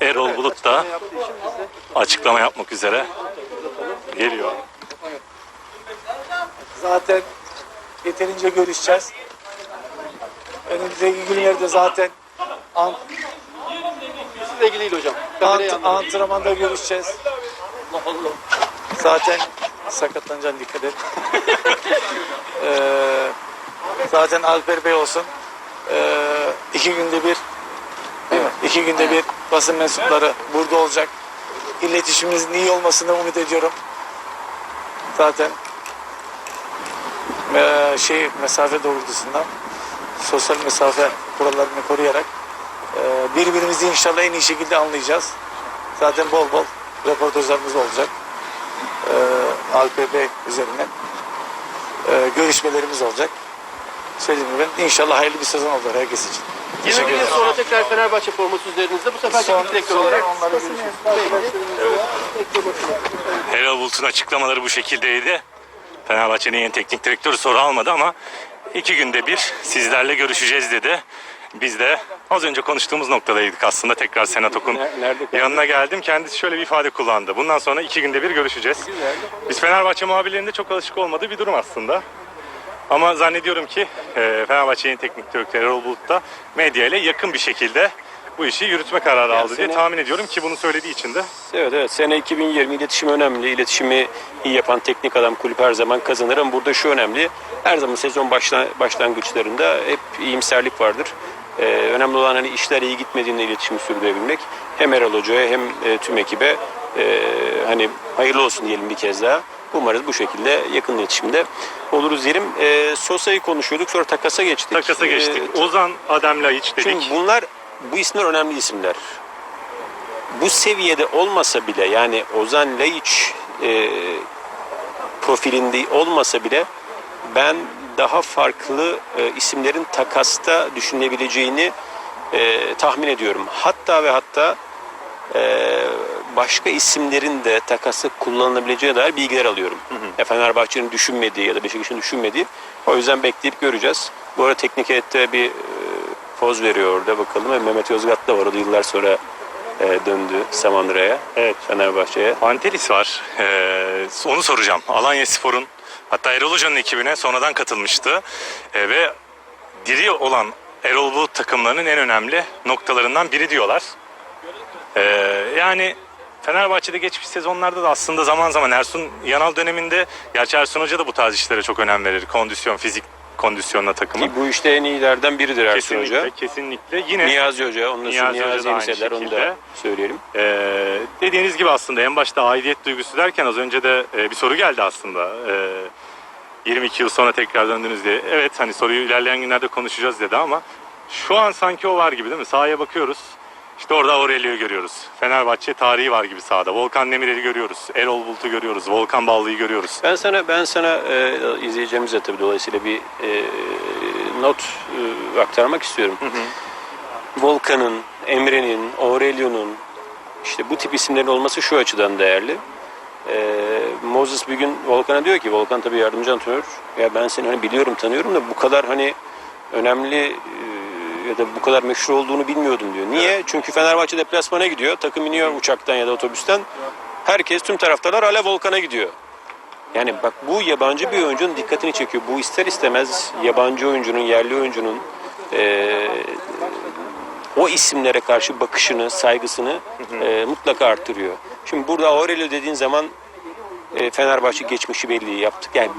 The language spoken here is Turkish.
Erol Bulut da açıklama yapmak üzere geliyor. Zaten yeterince görüşeceğiz. Önümüzdeki günlerde zaten ant, Sizle ilgili değil hocam. Kamerayı ant, anladım. antrenmanda görüşeceğiz. Zaten sakatlanacaksın dikkat et. Ee, zaten Alper Bey olsun. Ee, iki günde bir değil mi? İki günde bir basın mensupları burada olacak. İletişimimizin iyi olmasını umut ediyorum. Zaten e, şey mesafe doğrultusunda sosyal mesafe kurallarını koruyarak e, birbirimizi inşallah en iyi şekilde anlayacağız. Zaten bol bol röportajlarımız olacak. E, Bey üzerine e, görüşmelerimiz olacak. Söylediğim gibi inşallah hayırlı bir sezon olur herkes için. 20 yıl sonra tekrar Fenerbahçe forması üzerinizde bu sefer Son- teknik direktör olarak. Erol Bulut'un açıklamaları bu şekildeydi. Fenerbahçe'nin yeni teknik direktörü soru almadı ama iki günde bir sizlerle görüşeceğiz dedi. Biz de az önce konuştuğumuz noktadaydık aslında. Tekrar Senat Okun Nerede kaldı? yanına geldim. Kendisi şöyle bir ifade kullandı. Bundan sonra iki günde bir görüşeceğiz. Biz Fenerbahçe muhabirlerinde çok alışık olmadığı bir durum aslında. Ama zannediyorum ki e, Fenerbahçe'nin teknik direktörü Erol Bulut da medya ile yakın bir şekilde bu işi yürütme kararı aldı diye sene- tahmin ediyorum ki bunu söylediği için de Evet evet sene 2020 iletişim önemli. İletişimi iyi yapan teknik adam kulüp her zaman kazanır ama burada şu önemli. Her zaman sezon başla, başlangıçlarında hep iyimserlik vardır. Ee, önemli olan hani işler iyi gitmediğinde iletişimi sürdürebilmek. Hem Erol Hoca'ya hem e, tüm ekibe e, hani hayırlı olsun diyelim bir kez daha. Umarız bu şekilde yakın iletişimde oluruz diyelim. E, Sosa'yı konuşuyorduk sonra takasa geçtik. takasa geçtik. E, Ozan Adem Laiç dedik. Şimdi bunlar bu isimler önemli isimler. Bu seviyede olmasa bile yani Ozan Laiç e, profilinde olmasa bile ben daha farklı e, isimlerin takasta düşünebileceğini e, tahmin ediyorum. Hatta ve hatta e, başka isimlerin de takası kullanılabileceğine dair bilgiler alıyorum. Ya Fenerbahçe'nin düşünmediği ya da Beşiktaş'ın düşünmediği. O yüzden bekleyip göreceğiz. Bu arada teknik heyette bir e, poz veriyor orada bakalım. Ve Mehmet Yozgat da var. O da yıllar sonra e, döndü Samandıra'ya. Evet. Fenerbahçe'ye. Pantelis var. Ee, onu soracağım. Alanya Spor'un hatta Erol Hoca'nın ekibine sonradan katılmıştı. Ee, ve diri olan Erol Bulut takımlarının en önemli noktalarından biri diyorlar. Ee, yani Fenerbahçe'de geçmiş sezonlarda da aslında zaman zaman Ersun Yanal döneminde gerçi Ersun Hoca da bu tarz işlere çok önem verir. Kondisyon, fizik kondisyonla takımı. Ki bu işte en iyilerden biridir Ersun Kesinlikle, Hoca. kesinlikle. Yine Niyazi Hoca, onun Niyazi Niyazi, Yeniseler, onu da söyleyelim. Ee, dediğiniz gibi aslında en başta aidiyet duygusu derken az önce de e, bir soru geldi aslında. Ee, 22 yıl sonra tekrar döndünüz diye. Evet hani soruyu ilerleyen günlerde konuşacağız dedi ama şu an sanki o var gibi değil mi? Sahaya bakıyoruz. İşte orada Aurelio'yu görüyoruz. Fenerbahçe tarihi var gibi sahada. Volkan Demirel'i görüyoruz. Erol Bulut'u görüyoruz. Volkan Ballı'yı görüyoruz. Ben sana ben sana e, izleyeceğimize tabii dolayısıyla bir e, not e, aktarmak istiyorum. Volkan'ın, Emre'nin, Aurelio'nun işte bu tip isimlerin olması şu açıdan değerli. E, Moses bir gün Volkan'a diyor ki Volkan tabii yardımcı antrenör. Ya ben seni hani biliyorum tanıyorum da bu kadar hani önemli e, ya da bu kadar meşhur olduğunu bilmiyordum diyor. Niye? Çünkü Fenerbahçe deplasmana gidiyor. Takım iniyor uçaktan ya da otobüsten. Herkes tüm taraftarlar hala Volkan'a gidiyor. Yani bak bu yabancı bir oyuncunun dikkatini çekiyor. Bu ister istemez yabancı oyuncunun, yerli oyuncunun eee, o isimlere karşı bakışını, saygısını eee, mutlaka arttırıyor. Şimdi burada Aurelio dediğin zaman eee, Fenerbahçe geçmişi belli yaptık. Yani bu